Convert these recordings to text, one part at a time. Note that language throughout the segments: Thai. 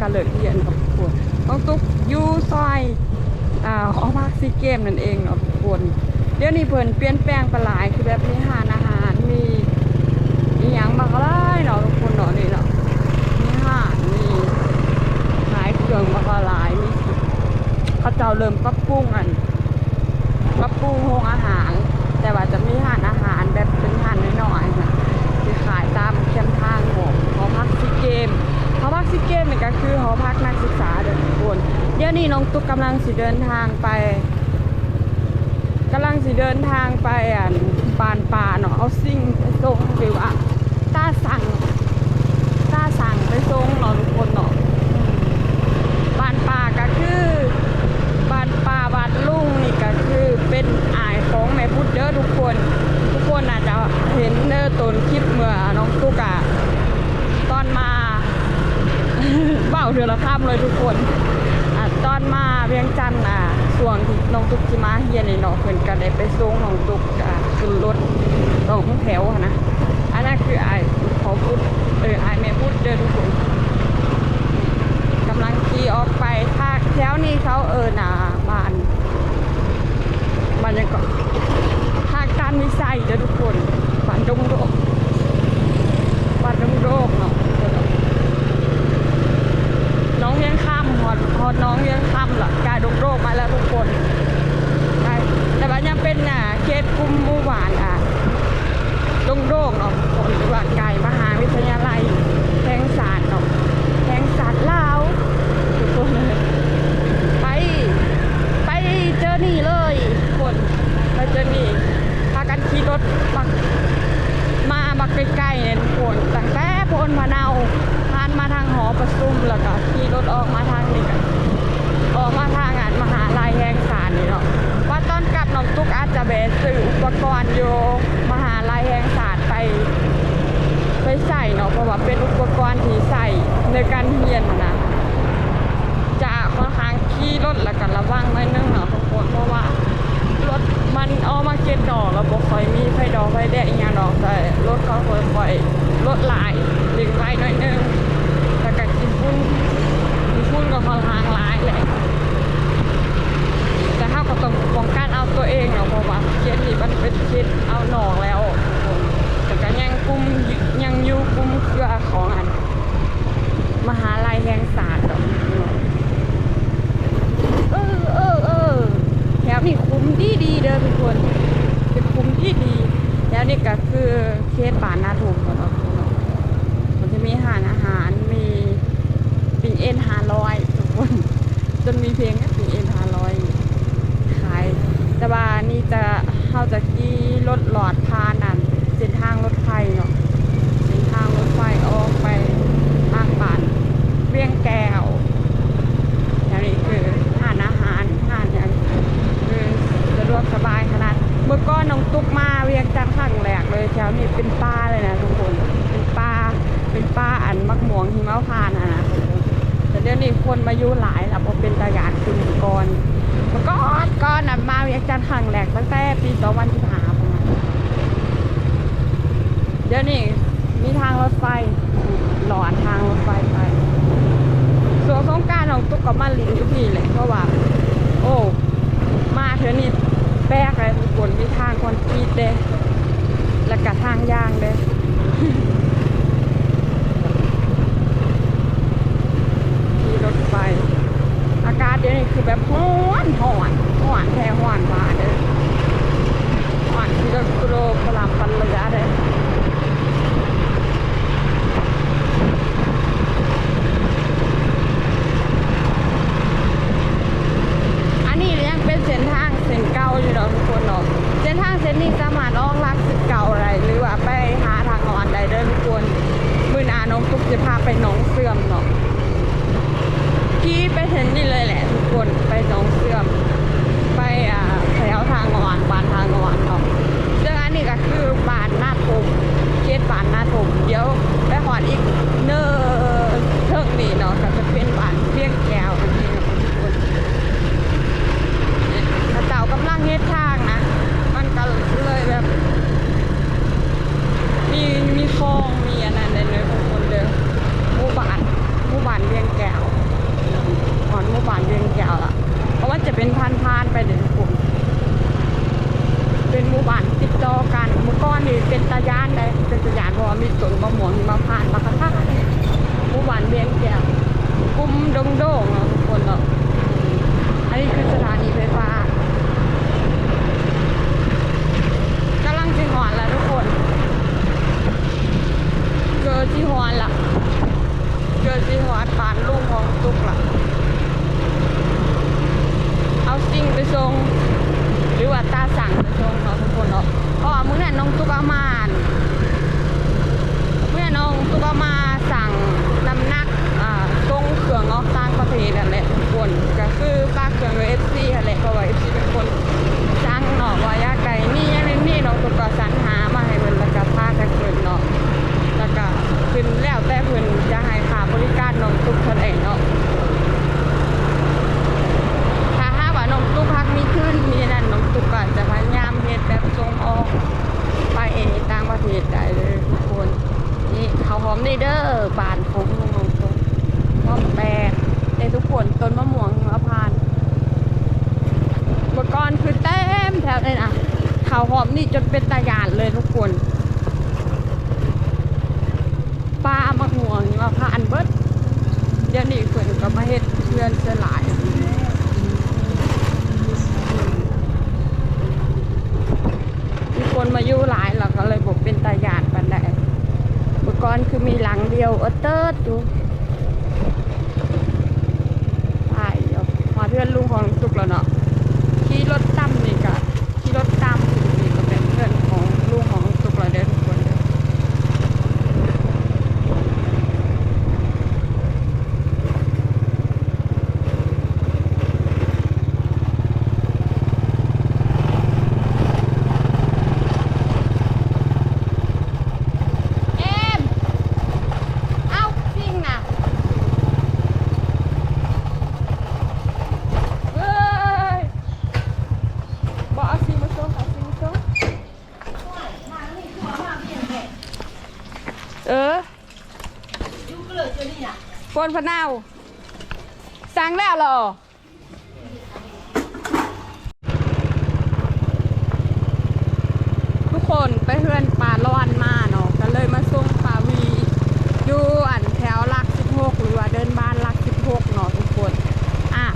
การเลิกเรียนกับทุกคนต้องตุกยู่ซอยอ่าหอพักซีเกมนั่นเองเนาะทุกคนเดี๋ยวนี้เพิ่นเปลี่ยนแปลงไปหลายคือแบบมีหารอาหารมีมีหยังมากหลายเนาะทุกคนเนาะนี่เนาะมีหานมีขายเครื่องมากหลายมีเขาเจ้าเริ่มปรับปรุงอันปรับปรุงโรงอาหาร แต่ว่าจะมีร้านอาหารแบบเป็นร้านน้อยๆนะที่ขายตามแคมป์ทางของหอพักซีเกม ซีเกมนี่ก็คือหอพักนักศึกษาเดินทุกคนเดี๋ยวนี้น้องตุ๊กกำลังสิเดินทางไปกำลังสิเดินทางไปอะปานป่าเนาะเอาซิ่งไปส่งหรือว่าต้าสั่งต้าสั่งไปส่งเนาะทุกคนเนาะปานป่าก็คือบานป่าบ้านลุงนี่ก็คือเป็นอายของแม่พุทธเด้อทุกคน ทุกคนอาจจะเห็นเด้อตนคลิปเมื่อน้องตุ๊กอะ เบ้าเถือละข้ามเลยทุกคนอะตอนมาเวียงจันทน์อะช่วงน้องตุ๊กที่มาเฮียนนี่เนาะเพิ่นก็ได้ไปส่งน้องตุ๊กอะขึ้นรถตรงแถวนะอันนั้นคือไอายขอพูดเออไอายแม่พุทธเด้อทุกคนกำลังขี่ออกไปทางแถวนี้เขาเออหนาบานบ้านยังก็ทางการวิสัยเด้อทุกคนบานดงโดกบานดงโดกเนาะน้อง เลี้ยงข้ามหอดหอดน้องเลี้ยงข้ามหรอกายดงโรคมาแล้วทุกคนใช่แต่ว่ายังเป็นน่ะเขตกลุ่มหมู่บ้านอะดงโรคเนาะคนหรือว่าไก่มหาวิทยาลัยแทงสตร์เนาะแห่งศาสตร์ลาวทุกคนเลยไป ไปเจอนี่เลยทุกคนไปเจอนี่พากันขี่รถบักมาบักใกล้ๆเนี่ยทุกคนตั้งแต่พนมะนาวผ่านมาทางหอประชุมแล้วก็ขี่รถออกมาทางนี้กัน ออกมาทางงานมหาลัยแห่งศาสตร์นี่เนาะว่าตอนกลับน้องตุ๊กอาจจะแบกสื่ออุปกรณ์อยู่มหาลัยแห่งศาสตร์ไป ไปใส่เนาะเพราะว่าเป็นอุปกรณ์ที่ใส่ในการเรียนน่ะนะจะค่อนข้างขี่รถแล้วก็ระวังหน่อยนึงเนาะทุกคนเพราะว่ารถมันเอามาเก็ตดอกแล้วบ่ค่อยมีไฟดอกไฟแดงอหย่างดอกแต่รถเขาค่ อยๆรถหลายดึงไว้หน่อยนึงแล้วก็กินฟุ้นกินฟุ้นก็ค่อนข้างหลายแหละ แต่ถ้าก็ต้องป้องกันเอาตัวเองเนาะเพราะว่าเคสนี้มันเป็นเคสเอาหนองแล้วทุกคนแต่ก็ยังกลุ่มยังอยู่กลุ่มเครือของอัน มหาลัยแห่งศาสตร์เนาะเออเออเออแถวนี้คุ้มดีดีๆเด้อทุกคนเป็นคุ้มที่ดีแล้วนี่ก็คือเคสป่านนาทุมเนาะเนาะมันจะมีอาหารอาหารมีปิ่งเอ็นหาลอยทุกคน จนมีเพลงปิ่งเอ็นหาลอย ขายแต่ว่านี่จะเข้าจากที่รถหลอดพานนั่นเส้นทางรถไฟเนาะเส้นทางรถไฟออกไปทางบ้านเวียงแก้วแถวนี้คือหานอาหารหานอย่างคือสะดวกสบายขนาด เมื่อก่อนน้องตุ๊กมาเวียงจันทร์ครั้งแรกเลยแถวนี้เป็นป่าเลยนะทุกคนเป็นป่าเป็นป่าอันมักหมวงหิมะพานต์อะนะทุกคนแต่เดี๋ยวนี้คนมาอยู่หลายแล้วพอเป็นตะยานขึ้นก่อน เมื่อก่อนก่อนน่ะมาเวียงจันทร์ครั้งแรกตั้งแต่ปี2015ประมาณเดี๋ยวนี้มีทางรถไฟหลอดทางรถไฟไปส่วนสงกรารของตุ๊กกับมาลินทุกทีเลยเพราะว่า โอ้ มาเถอะนี่แปลกเลยทุกคนมีทางคอนกรีต เด้แล้วก็ทางยางเด้ พื่อนลุงของลุงสุกแล้วเนาะขี่รถตั้มนี่ก็ขี่รถตั้มนี่ก็เป็นเพื่อนของลุงของลุงสุกแล้วเด้อทุกคนเด้อ เอ็ม เอาจริงนะเฮ้ยบอกเอาซิมาส่งเอาซิมาส่งเออ ปนพะเนาวสั่งแล้วเหรอทุกคนไปเฮือนป่าละวันมาเนาะก็เลยมาส่งป่าวีอยู่อันแถวลัก16หกหรือว่าเดินบ้านลัก16เนาะทุกคน อะ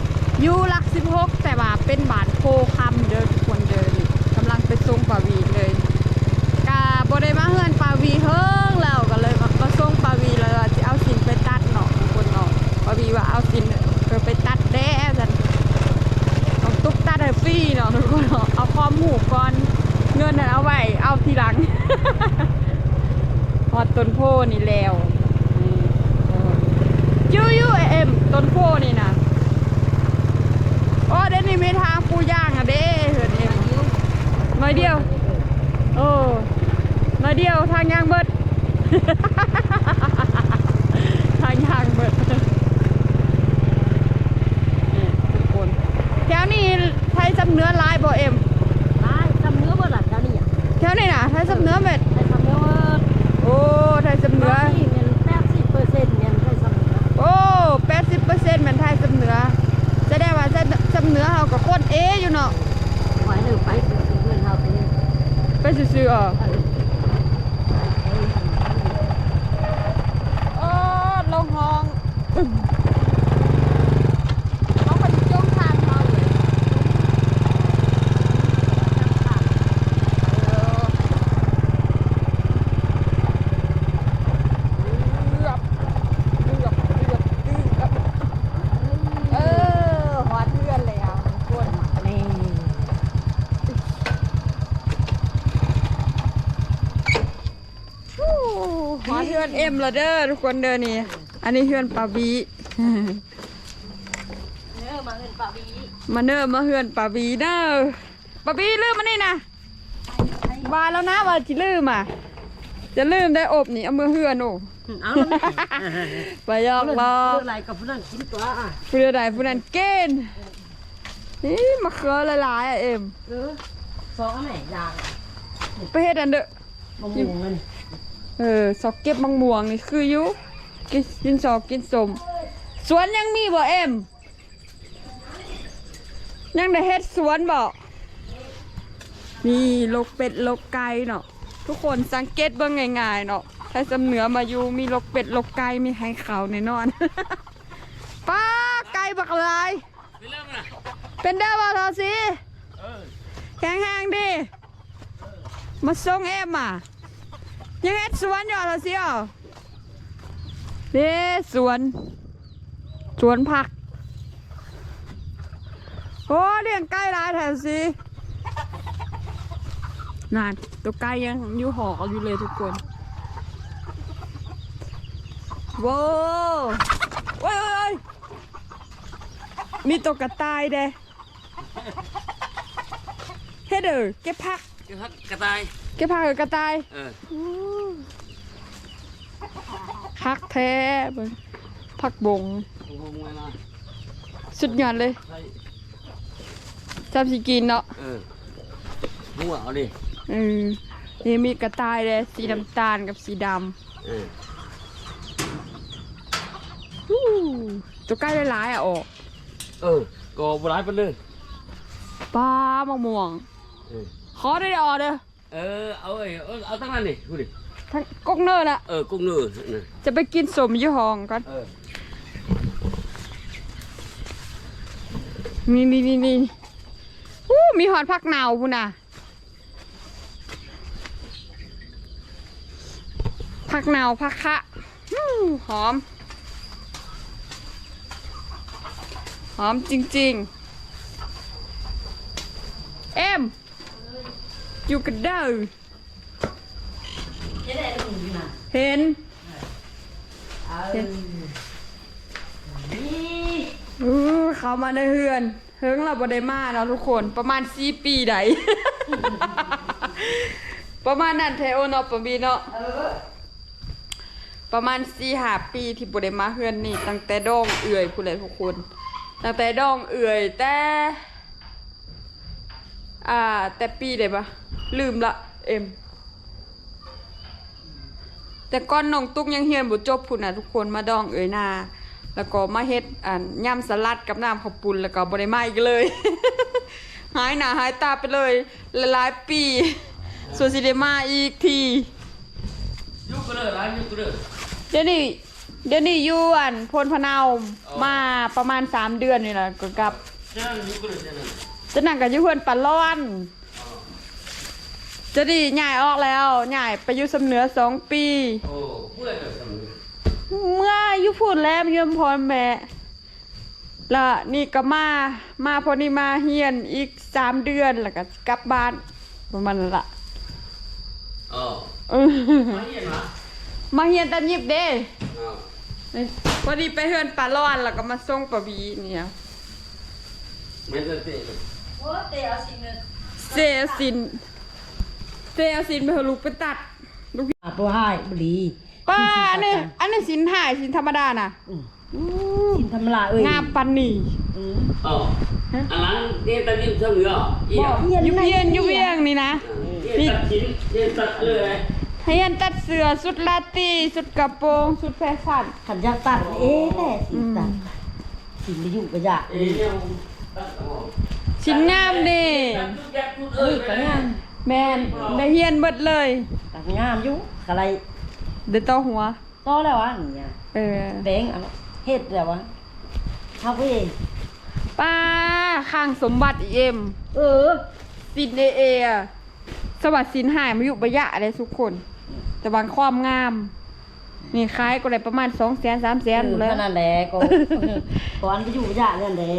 อยู่ลัก16แต่ว่าเป็นบ้านโพคำเด้อทุกคนเดินกำลังไปส่งป่าวีเลยกาบได้มาเฮือนป่าวีเฮ้ยมามาส่งป่าวีแล้วว่าสิเอาสินไปตัดเนาะทุกคนเนาะป่าวีว่าเอาสินเออไปตัดแด้ซั่น เอาตุ๊กตาเด ฟรี่เนาะทุกคนเนาะเอาความหมูก่อน เงินนั้นเอาไว้เอาทีหลังพอต้นโพนี่แล้วยูยูเอ็มต้นโพนี่นะโอ้เดี๋ยวนี้มีทางปูย่างอะเด้เหินเอ็มน้อยเดียว โอ้น้อยเดียวทางย่างเบิดทางย่างเบิดทุกคนแถวนี้ ยสำเนื้อลายบ่เอ็มได้ทำเนื้อบ่หลัดแล้วนี่อะแถวนี้นะไทยสำเนื้อเม็ดได้ทำเนื้อโอ้ไทยสำเนื้อนี่เงินแปดสิบเปอร์เซ็นต์เงินได้ทำเนื้อโอ้แปดสิบเปอร์เซ็นต์มันไทยสำเนื้อแสดงว่าไทยสำเนื้อเขากับคนเออยู่เนาะหอยหนึ่งไปถึงเงินเท่านี้ไปซื่อๆอะโอ้ลงห้องเขาคนจ้องทางเขาเลยเออเลือบเลือบเลือบเลือบเออหัวเทือนเลยอะคน นี่ ฮู้หัว เทือนเอ็มละเด้อทุกคนเด้อนี่ อันนี้เทือนปาบีเนื้อมาเงินปลาบีมาเนอมาเฮือนปาบีเด้อปาบีลืมมันนี่นะบานแล้วนะว่าจิลืมอะจะลืมได้อบนี่เอามือเฮือนโอ้เอาแล้วไหมไปยอกรอเรื่องอะไรกับผู้นั้นกินตัวอะผู้ใดผู้นั้นเกณฑ์นี่มะเขือหลายๆอะเอ็มเออสองอันไหนยางไปเฮ็ดอันเด้อมะม่วงเงิน เออซอกเก็บมังม่วงนี่คืออยู่กินกินซอกกินสมสวนยังมีบ่เอ็มยังได้เฮ็ดสวนบ่นี่ลกเป็ดลกไก่เนาะทุกคนสังเกตเบิ่งง่ายๆเนาะถ้าสำเหนือมาอยู่มีลกเป็ดลกไก่มีให้เขาแน่นอน ป้าไก่บักลายไปเริ่มนะเป็นเด้อบ่ทอสิเออแข็งแรงดิมาส่งเอ็มอะ ยังเฮ็ดสวนอยู่ทอสิอะเด้สวน สวนผัก โอ้เลี้ยงไก่หลายแถวสินั่นตัวไก่ยังอยู่หอกอยู่เลยทุกคนว้าวโอ้ยโอ้ยโอ้ยมีตัวกระต่ายเด้เฮ็ดเด้อเก็บผักจะพักกระต่าย เก็บผักกับกระต่าย เออ ผักแท้เบิ่งผักบงโอ้โหมวยนะสุดยอดเลยใช่จับสิกินเนาะเออหัวเอาดิเออนี่มีกระต่ายเลยสีน้ำตาลกับสีดเออำฮู้ตัวใกล้หลายๆอะออกเออก็บร้ายไปเลยปลามะม่วงเออขอได้ออกเด้อเออเอาไอ้เอาเอาตั้งนั้นดิดูดิ ทั้งกกเนิร์น่ะ เออกุ้งเนื้อน่ะจะไปกินสมยี่ห้องก่อน เออนี่นี่นี่นี่ฮู้มีหอดผักหนาวพุ่นน่ะผักหนาวผักคะฮู้หอม หอมจริง ๆ เอ็มอยู่กันเด้อ จะได้ลุงนะเห็น เออนี่อู้เขามาในเฮือนเฮิงเราบ่ได้มาเนาะทุกคนประมาณสี่ปีใด ประมาณนั้นเทโอเนาะปะบีเนาะเออประมาณสี่หาปีที่บ่ได้มาเฮือนนี่ ตั้งแต่ดองเอื่อยผู้ใดทุกคน ตั้งแต่ดองเอื่อยแต่ อ่า แต่ปีได้ปะลืมละเอ็ม แต่ก่อนน้องตุ๊กยังเฮียนบ่จบพุ่นน่ะทุกคนมาดองเอ่ยนาแล้วก็มาเฮ็ดอ่านยำสลัดกับน้ำข้าวปุ้นแล้วก็บ่ได้มาอีกเลย หายหน้าหายตาไปเลยหลายๆปีส่วนสิได้มาอีกทียุกก็เลยร้านยุกก็เลยเดี๋ยวนี้เดี๋ยวนี้อยู่อันพลพะเนาอ๋อมาประมาณ 3 เดือนนี่แหละก็กลับเจ้ายุกก็เลยเจ้านั่นจะนั่งกับอยู่เพื่อนปะร้อน จะดีย้ายออกแล้วย้ายไปอยู่สำเหนือสองปี โอ้ผู้ใดก็ทำเมื่ออยู่พูดแล้วเยี่ยมพรแม่และนี่ก็มา มาพอนี่มาเฮียนอีกสามเดือนแล้วก็กลับบ้านประมาณนั้นละอ๋อเออมาเห็นมามาเฮียนตันยิบเด้อ๋อพอดีไปเฮือนปลาร้อนแล้วก็มาส่งปลาบีเนี่ยไม่ได้เตะเซลสินเซลสิน ไปเอาลูกไปตัดอะตัวให้บลีป้าอันนี้อันนี้สินหายสินธรรมดาน่ะกินทำลายเอ้ยงามปันนี่อ๋ออันหลังเรียนตัดยินเสมออะอีอะยุบเย็นยุบเยียงนี่นะเรียนตัดชิ้นเรียนตัดเลยให้ยันตัดเสื้อสุดลาตรีสุดกระโปรงสุดแฟชั่นขันอยากตัดเอ๊ะแต่สิตัดสิไม่อยู่ก็อยากเอ้ยเนี่ยตัดอ๋อชิ้นงามเด้ตัดทุกอย่างทุกเอ้ยก็งาม แมนได้เฮียนเบิดเลยตัดงามอยู่อะไรเดี๋ยวต่อหัวต่อแล้ววะเนี่ยเออแบงเอาเฮ็ดแล้ววะเฮาก็เองป้าข้างสมบัติอีเอ็ม เออสินเอเออะสวัสดิ์สินหายมาอยู่บะยะอะไรทุกคน แต่บางความงาม นี่ขายก็ได้ประมาณสองแสนสามแสนเออเลยนั่นแหละก็ก่อนไปอยู่ก็อยากนั่นแหละ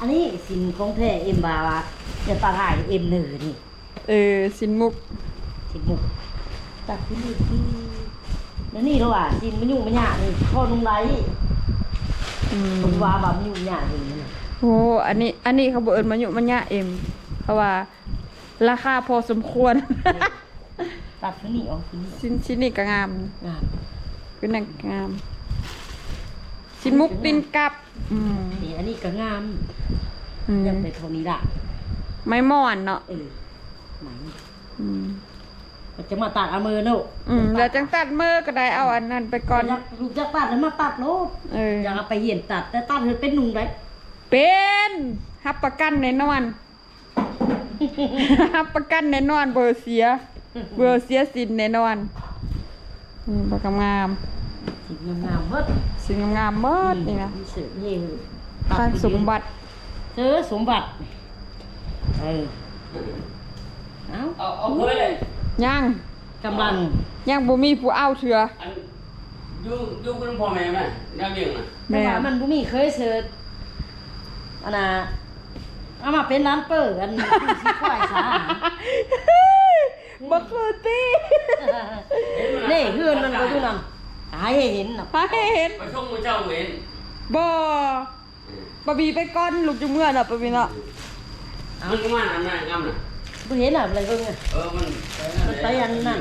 อันนี้สินของแท้เอ็มบาวะจะตัดหายเอ็มหนึ่งนี่เออสินมุกสินมุกตัดที่นี่ที่แล้วนี่แล้วอะสินมันยุ่งมันยากนี่พ่อนุ่งไรอืมผมว่าแบบมันยุ่งยากอย่างนี้นะโอ้อันนี้ อันนี้เขาบอกเอิญมาอยู่มันยะเอ็มเพราะว่า ราคาพอสมควร ตัดที่นี่ออกที่นี่ชิ้นชิ้นนี้ก็งามงาม เป็นนางงาม ชิ้นมุกตินกับอืมนี่อันนี้ก็งามอืมยังไปเท่านี้ละไม้ม่อนเนาะเออไหนอืมมันจะมาตัดเอามือเนอะอืมแล้วจังตัดมือก็ได้เอาอันนั้นไปก่อนอยากลูกจะตัดแล้วมาตัดโลดเอออยากเอาไปเหียนตัด แต่ตัดเธอเป็นหนุ่มได้เป็นรับประกันแน่นอนรับประกันแน่นอนเบอร์เสีย เบอร์เสียสินแน่นอนอืมบักงามสิ งงามๆเบิดๆสิ่งงามๆเบิดนี่นะมีเสือนี่ทางสมบัติเธอสมบัติเออเอ้าเอาเอาเคยเลยยังกำลังยังบ่มีผู้เอาเถืออันอยู่อยู่กับพ่อแม่ไหมแนวเลี้ยงน่ะแม่แต่ว่ามันบ่มีเคยเสิร์ชอันน่ะเอามาเป็นร้านเปิดอันนี้สิควายสาบ่คือตินี่เฮือนมันก็อยู่นั่น หายให้เห็นน่ะหาให้เห็นไปส่งมือเจ้าเว้นบ่บ่บีไปก่อนลูกจุเมื่อน่ะบ่บีเนาะมันก็มาทำได้งามน่ะบ่เห็นน่ะอะไรเบิ่งอะเออมันมันไปอันนั้น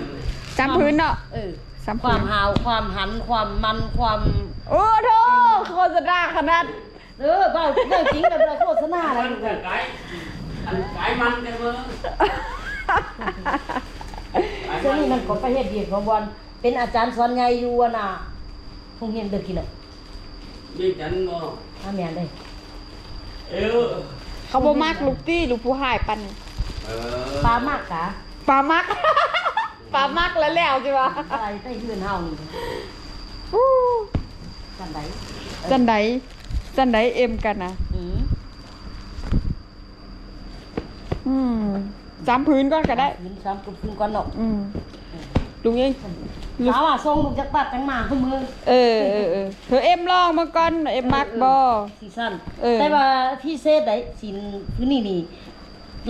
จำพื้นเนาะเออจำคพื้วานมหาวความหันความมันความโอ้โธ่โฆษณาขนาดเออเว้าเรื่องจริงแบบโฆษณาอะไรมันอยู่ก็ไกลอันไกลมันกันเบิ่งเจ้านี่มันก็ไปเฮ็ดเวียกของบอน เป็นอาจารย์สอนใหญ่อยู่อะน่ะคงเห็นเด็กกินอะมีจันบ่อาแม่นเด้เออเขาบ่มักลูกตี้ลูกผู้หายปันเออปลามากกะปลามักปลามักแล้วแล้วจิวะอะไรใต้เฮือนเฮานี่อู้จังไดจันไดจันไดเอ็มกันนะอืมอืมจำพื้นก่อนก็ได้ ยืนซ้ำกับคุณก่อนเนาะอืมลุงเอง สาวอะส่งลูกจักปัดจังมาคือมือเออเออเออเธอเอ็มลองมาก่อนเอ็มมักบอซีซั่นเออ แต่ว่าพี่เซตได้สินพื้นนี่นี่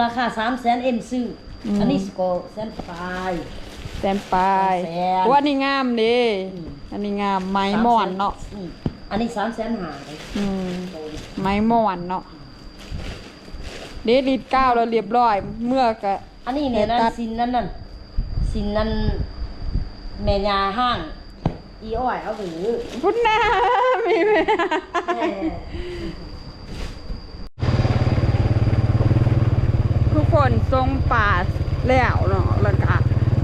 ราคา300,000เอ็มซื้ออมอันนี้สก็แสนปลาย แซนปลายแซนว่านี่งามเด้อืมอันนี้งามไม้หมอนเนาะอืมอันนี้300,000หาเลยอืมไม้หมอนเนาะเดลิดก้าวแล้วเรียบร้อย เมื่อกะ อันนี้เนี่ยนั่นตัด สินนั่นนั่นสินนั่น แม่ยาห้าง อีอ้อยเอาหรือพุ่นหน้ามีไหมแม่ทุกคนทรงป่าแล้วเนาะแล้วก็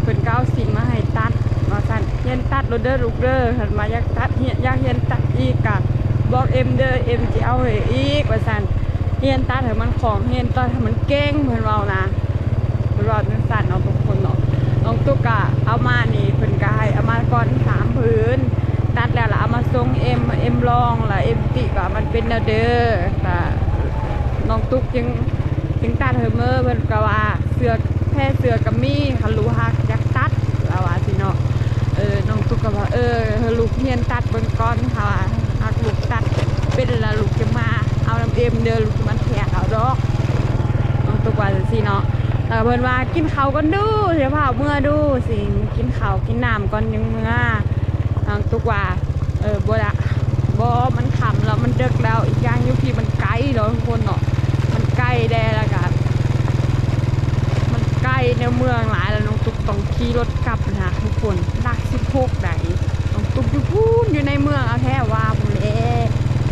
เพิ่นก็เอาสิ่งมาให้ตัดว่าซั่นเฮียนตัดโรเดอร์ลูกเด้อหันมาอยากตัดเฮียนอยากเฮียนตัดอีกกะบอกเอ็มเด้อเอ็มสิเอาให้อีกว่าซั่นเฮียนตัดให้มันของเฮียนตัดให้มันเก่งเพิ่นเว้านะเพิ่นเว้าจังซั่นเนาะทุกคนเนาะน้องตุ๊กอะเอามานี่ เอามาก่อนสามผืนตัดแล้วล่ะเอามาส่งเอ็มเอ็มลองล่ะเอ็มติก็มันเป็นนวเด้อก็น้องตุ๊กยังยังตัดเฮอเมอร์เพิ่นก็ว่าเสือแพ้เสือกับมีคันรู้ฮักอยากตัดแล้วว่าสิเนาะเออน้องตุ๊กก็ว่าเออเฮอลูกเฮียนตัดเบิ่งก่อนค่ะว่าฮักลูกตัดเป็นละลูกจะมาเอาน้ำเอ็มเด้อลูกจะมาแทกเอาดอกน้องตุ๊กว่าจังซี่เนาะ แล้วก็เพิ่นว่ากินข้าวก่อนดูเดี๋ยวพาเมื่อดูสิกินข้าวกินน้ำก่อนยังเมื่อน้องตุกว่าเออบ่ละบ่มันค่ำแล้วมันเดึกแล้วอีกอย่างอยู่พี่มันไกลเนาะทุกคนเนาะมันใกล้แดแล้วกันมันใกล้ในเมืองหลายแล้วน้องตุกต้องขี่รถกลับนะทุกคนลักสิบหกไหนน้องตุกอยู่พูนอยู่ในเมืองเอาแค่ว่าผมเลย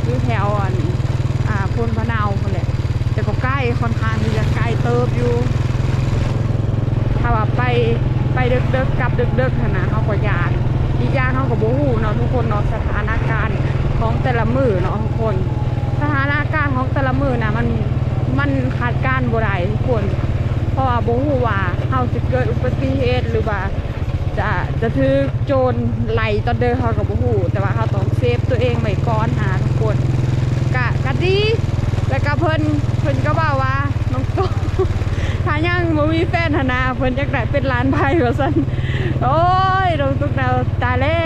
อยู่แถวอันอ่าพนพะเนาคนแหละแต่ก็ใกล้ค่อนข้างที่จะใกล้เติบอยู่ ว่าไปไปเดึกๆกลับดึกๆหั้นนะเขาก็ยานอีกอย่างเขาก็บ่ฮู้เนาะทุกคนเนาะสถานการณ์ของแต่ละมือเนาะทุกคน สถานการณ์ของแต่ละมือนะมันมันคาดการบ่ได้ทุกคน เพราะว่าบ่ฮู้ว่าเฮาสิเกิดอุบัติเหตุหรือว่าจะจะถือโจรไหลตอนเดินเฮาก็บ่ฮู้แต่ว่าเฮาต้องเซฟตัวเองไว้ก่อนหาทุกคนกะกะดีแล้วก็เพิ่นเพิ่นก็บอกว่า ยังบ่มีแฟนหนาเพิ่นอยากได้เป็นหลานไผ่ว่าซั่นโอ้ยน้องตุกดาวตาแล้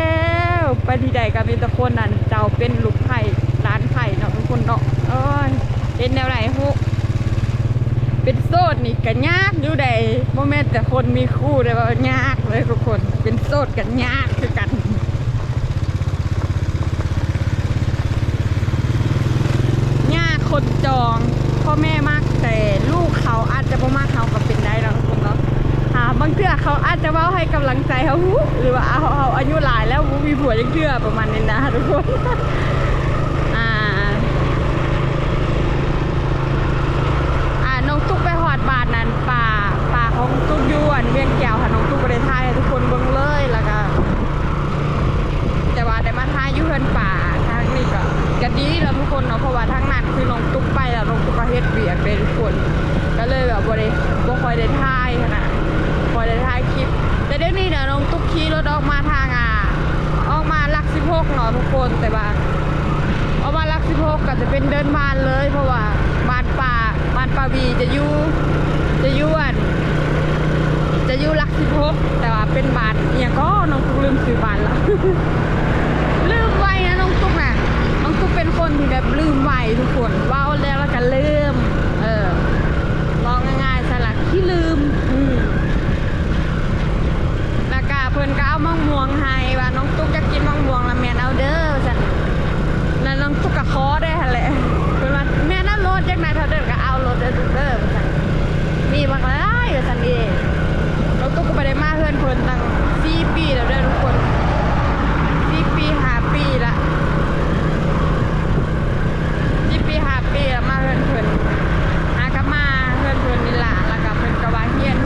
วไปที่ใดก็มีแต่คนนั่นเจ้าเป็นลูกไผ่หลานไผ่เนาะทุกคนเนาะโอ้ยเป็นแนวไหนฮู้เป็นโสดนี่ก็ยากอยู่ใดบ่แม่นแต่คนมีคู่ได้ว่ายากเลยทุกคน เป็นโสดกันยากคือกันยากคนจองพ่อแม่มาก แต่ลูกเขาอาจจะบ่มากเขาก็เป็นได้แล้วทุกคนเนาะหาบางเทื่อเขาอาจจะเว้าให้กำลังใจเขาหูหรือว่าเอาเอาอายุหลายแล้วบ่มีผัวยังเทื่อประมาณนี้นะทุกคน อ่า อ่าน้องตุ๊กไปหอดบาทนั้นป่าป่าของตุ๊กอยวนเวียงแก้วค่ะน้องตุ๊กบ่ได้ทายให้ทุกคนเบิ่งเลยแล้วก็แต่ว่าได้มาทายอยู่เพื่อนป่าทางนี้ก็ ก็ดีแล้วทุกคนเนาะเพราะว่าทางนั้นคือลงตุกไปแล้วลงตุกก็เฮ็ดเบียกเลยทุกคน ก็เลยแบบบ่ได้บ่ค่อยได้ทายขนาดคอยได้ถ่ายคลิป แต่เดี๋ยวนี้เนี่ยน้องตุ๊กขี่รถออกมาทางอะออกมาลักสิบหกเนาะทุกคนแต่ว่าออกมาลักสิบหกก็จะเป็นเดินบานเลย เพราะว่าบานป่าบานป่าบีจะอยู่จะอยู่อันจะอยู่ลักสิบหกแต่ว่าเป็นบาทเนี่ยก็น้องตุ๊กลืมซื้อบาทแล้ว ลืมไว้นะน้องตุ๊กน่ะน้องตุ๊กเป็นคน ที่แบบลืมไวทุกคนว่าแล้วแล้วก็ลืม เออลองง่ายๆสลักที่ลืม อืมแล้วก็เพิ่นก็เอามะม่วงให้ว่าน้องตุ๊กจะกินมะม่วงล้วแม่นเอาเด้อฉันแล้วน้องตุ๊กก็ขอได้หั่นแหละเพิ่นว่าแม่น่ารถจังไหนเท่าเดินก็เอารถเด้อเด้อว่าซั่นมีบางหลายว่าซั่นเองเราตุ๊กก็ไปได้มาเพื่อนเพิ่นตั้งสี่ปีแล้วเด้อทุกคนสี่ปี เพิ่นนี่ลาะแล้วก็เพิ่นก็ว่าเฮียน